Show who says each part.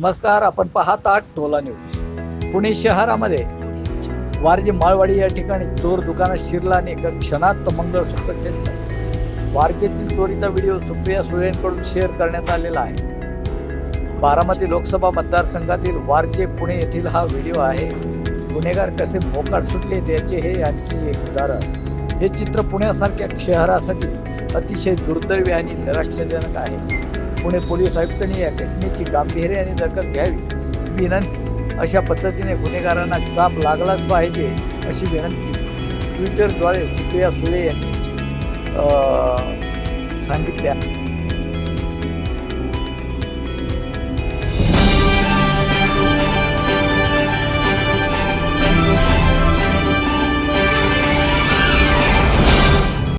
Speaker 1: नमस्कार आपण पाहत आहात टोला न्यूज. पुणे शहरामध्ये वारजी माळवाडी या ठिकाणी चोर दुकानात शिरला आणि एका क्षणात मंगळसूत्र घेतलं वारकेतील चोरीचा व्हिडिओ सुप्रिया सुळेंकडून शेअर करण्यात आलेला आहे. बारामती लोकसभा मतदारसंघातील वारजे पुणे येथील हा व्हिडिओ आहे. गुन्हेगार कसे मोकाट सुटले त्याचे हे आणखी एक उदाहरण. हे चित्र पुण्यासारख्या शहरासाठी अतिशय दुर्दैवी आणि निराशाजनक आहे. पुणे पोलीस आयुक्तांनी या घटनेची गांभीर्याने दखल घ्यावी विनंती. अशा पद्धतीने गुन्हेगारांना चाप लागलाच पाहिजे अशी विनंती. ट्विटरद्वारे सुप्रिया सुळे यांनी सांगितल्या.